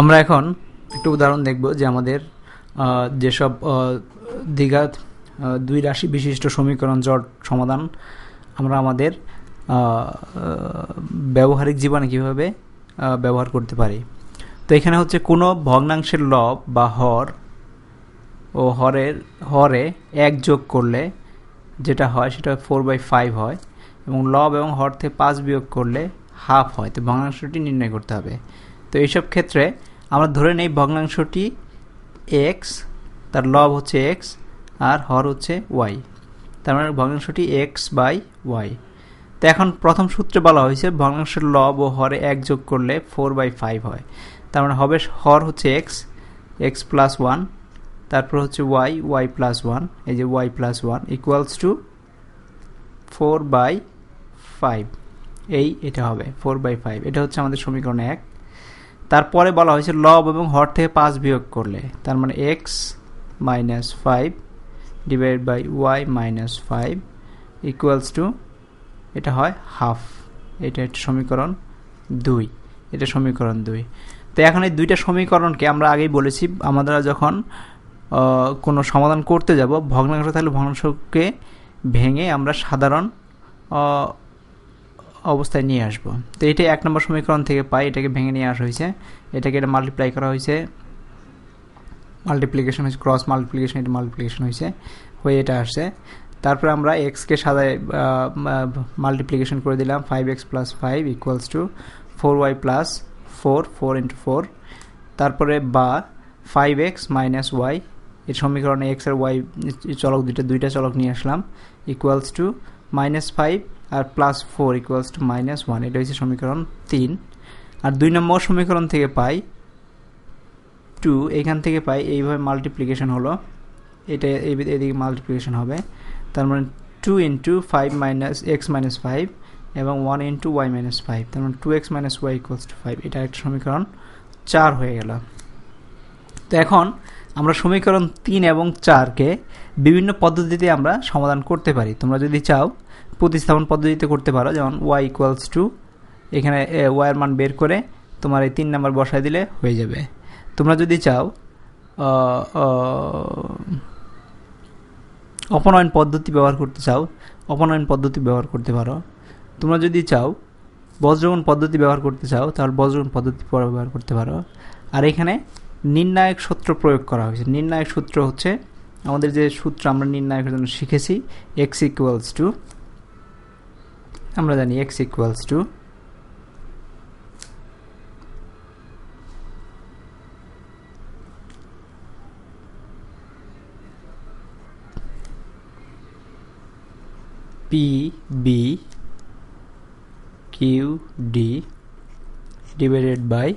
আমরা এখন একটু উদাহরণ দেখব যে আমাদের যেসব দ্বিঘাত দুই রাশি বিশিষ্ট সমীকরণ জট সমাধান, আমরা আমাদের ব্যবহারিক জীবনে কীভাবে ব্যবহার করতে পারি। তো এখানে হচ্ছে কোনো ভগ্নাংশের লব বা হর, ও হরের, হরে এক যোগ করলে যেটা হয় সেটা ফোর বাই ফাইভ হয় এবং লব এবং হর থেকে পাঁচ বিয়োগ করলে হাফ হয়। তো ভগ্নাংশটি নির্ণয় করতে হবে। তো এইসব ক্ষেত্রে আমরা ধরে নেই ভগ্নাংশটি এক্স তার লব হচ্ছে এক্স আর হর হচ্ছে ওয়াই তার মানে ভগ্নাংশটি এক্স বাই ওয়াই তো এখন প্রথম সূত্রে বলা হয়েছে ভগ্নাংশের লব ও হরে এক যোগ করলে ফোর বাই ফাইভ হয়। তার মানে হবে হর হচ্ছে এক্স এক্স প্লাস ওয়ান তারপর হচ্ছে ওয়াই ওয়াই প্লাস ওয়ান এই যে y plus one equals to four by five এই এটা হবে ফোর বাই ফাইভ এটা হচ্ছে আমাদের সমীকরণ এক। তারপরে বলা হয়েছে লব এবং হর থেকে পাঁচ বিয়োগ করলে। তার মানে x minus five divide by y minus five equals to এটা হয় হাফ এটা একটা সমীকরণ দুই। এটা সমীকরণ দুই। তো এখন এই দুইটা সমীকরণকে আমরা আগেই বলেছি, আমরা যখন কোনো সমাধান করতে যাব, ভগ্নাংশ তাহলে ভগ্নাংশকে ভেঙে আমরা সাধারণ অবস্থায় নিয়ে আসব। তো এটা এক নম্বর সমীকরণ থেকে পাই, এটাকে ভেঙে নিয়ে আসা হয়েছে। এটাকে এটা মাল্টিপ্লাই করা হয়েছে। মাল্টিপ্লিকেশন হয়েছে ক্রস মাল্টিপ্লিকেশন এটা মাল্টিপ্লিকেশন হয়েছে, হয়ে এটা আসছে। তারপরে আমরা এক্সকে সাদায় মাল্টিপ্লিকেশন করে দিলাম five x plus five equals to four y plus four four into four তারপরে বা ফাইভ এক্স মাইনাস ওয়াই এর সমীকরণে এক্স আর ওয়াই চলক দুইটা দুইটা চলক নিয়ে আসলাম equals to minus five R plus four equals to minus one এটা হচ্ছে সমীকরণ তিন। আর দুই নম্বর সমীকরণ থেকে পাই টু এখান থেকে পাই এইভাবে মাল্টিপ্লিকেশন হলো। এটা এদিকে মাল্টিপ্লিকেশন হবে। তার মানে two into five minus x minus five এবং one into y minus five তার মানে two x minus y equals to five এটা একটা সমীকরণ চার হয়ে গেল। তো এখন আমরা সমীকরণ তিন এবং চারকে বিভিন্ন পদ্ধতিতে আমরা সমাধান করতে পারি। তোমরা যদি চাও, প্রতিস্থাপন পদ্ধতিতে করতে পারো। যেমন ওয়াই ইকুয়ালস টু এখানে ওয়াইয়ের মান বের করে তোমার এই তিন নাম্বার বসায় দিলে হয়ে যাবে। তোমরা যদি চাও অপনয়ন পদ্ধতি ব্যবহার করতে চাও, অপনয়ন পদ্ধতি ব্যবহার করতে পারো। তোমরা যদি চাও বজ্রগণ পদ্ধতি ব্যবহার করতে চাও, তাহলে বজ্রগণ পদ্ধতি ব্যবহার করতে পারো। আর এখানে নির্ণায়ক সূত্র প্রয়োগ করা হয়েছে। নির্ণায়ক সূত্র হচ্ছে আমাদের যে সূত্র আমরা নির্ণায়কের জন্য শিখেছি এক্স ইকুয়ালস টু আমরা জানি x equals to p b q d divided by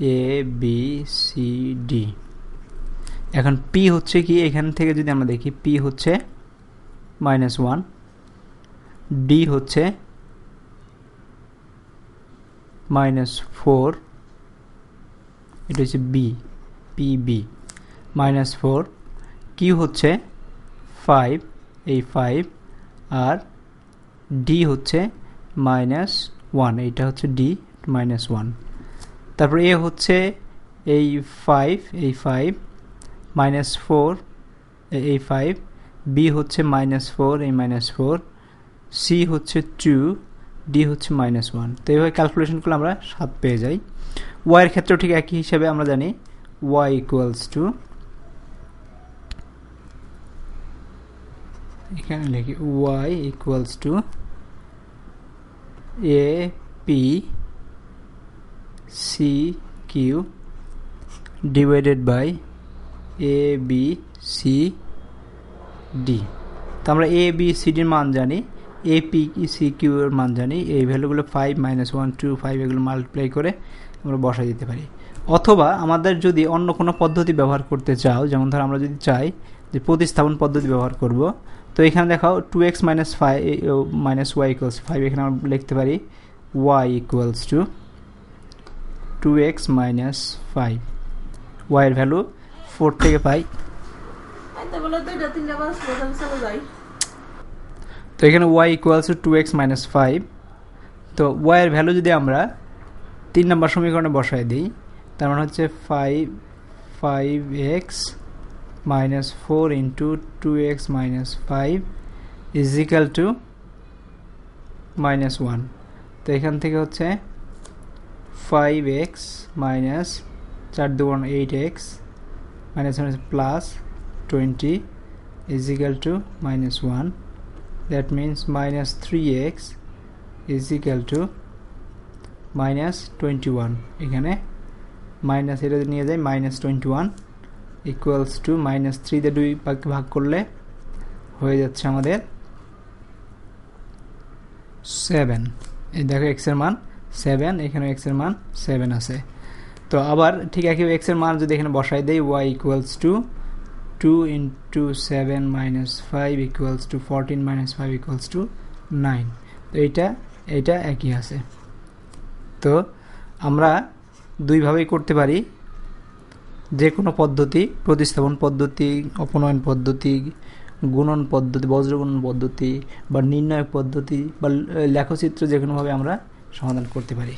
a b c d এখন পি হচ্ছে কি? এখান থেকে যদি আমরা দেখি পি হচ্ছে মাইনাস ওয়ান ডি হচ্ছে মাইনাস ফোর এটা হচ্ছে b p b minus four q হচ্ছে ফাইভ এই ফাইভ আর ডি হচ্ছে মাইনাস ওয়ান এইটা হচ্ছে ডি মাইনাস ওয়ান তারপর এ হচ্ছে এই ফাইভ এই ফাইভ মাইনাস ফোর এই ফাইভ বি হচ্ছে মাইনাস ফোর এই মাইনাস ফোর সি হচ্ছে টু ডি হচ্ছে মাইনাস ওয়ান তো এইভাবে ক্যালকুলেশন করলে আমরা সাত পেয়ে যাই। ওয়াইয়ের ক্ষেত্রেও ঠিক একই হিসাবে আমরা জানি ওয়াই ইকুয়ালস টু এখানে লিখি y equals to a p a b c d তো আমরা এ বি সি ডির মান জানি। এ পি সি কিউ এর মান জানি। এই ভ্যালুগুলো five minus one two five এগুলো মাল্টিপ্লাই করে আমরা বসাই দিতে পারি। অথবা আমাদের যদি অন্য কোনো পদ্ধতি ব্যবহার করতে চাও, যেমন ধর আমরা যদি চাই যে প্রতিস্থাপন পদ্ধতি ব্যবহার করব, তো এখানে দেখাও two x minus five minus y equals five এখানে আমরা লিখতে পারি y equals to two x minus five ওয়াইয়ের ভ্যালু ফোর থেকে পাই তো এখানে y equals to x minus five তো ওয়াইয়ের ভ্যালু যদি আমরা তিন নম্বর সমীকরণে বসায় দিই, তার মানে হচ্ছে five five x minus four into two x minus five equal to minus one তো এখান থেকে হচ্ছে ফাইভ এক্স মাইনাস চার দুগুণ eight x minus plus twenty equal to minus one that means minus three x equal to minus twenty one এখানে minus এটা নিয়ে যায় minus twenty one equals to minus থ্রিতে দুই ভাগ করলে হয়ে যাচ্ছে আমাদের সেভেন এই দেখো এক্সের মান সেভেন এখানে এক্সের মান সেভেন আছে। তো আবার ঠিক একই এক্সের মান যদি এখানে বসাই দেই y equals to two into seven minus five equals to fourteen minus five equals to nine তো এইটা এইটা একই আছে। তো আমরা দুইভাবেই করতে পারি। যে কোনো পদ্ধতি, প্রতিস্থাপন পদ্ধতি, অপনয়ন পদ্ধতি, গুণন পদ্ধতি, বজ্রগুণন পদ্ধতি, বা নির্ণয় পদ্ধতি, বা লেখচিত্র যে কোনোভাবে আমরা সমাধান করতে পারি।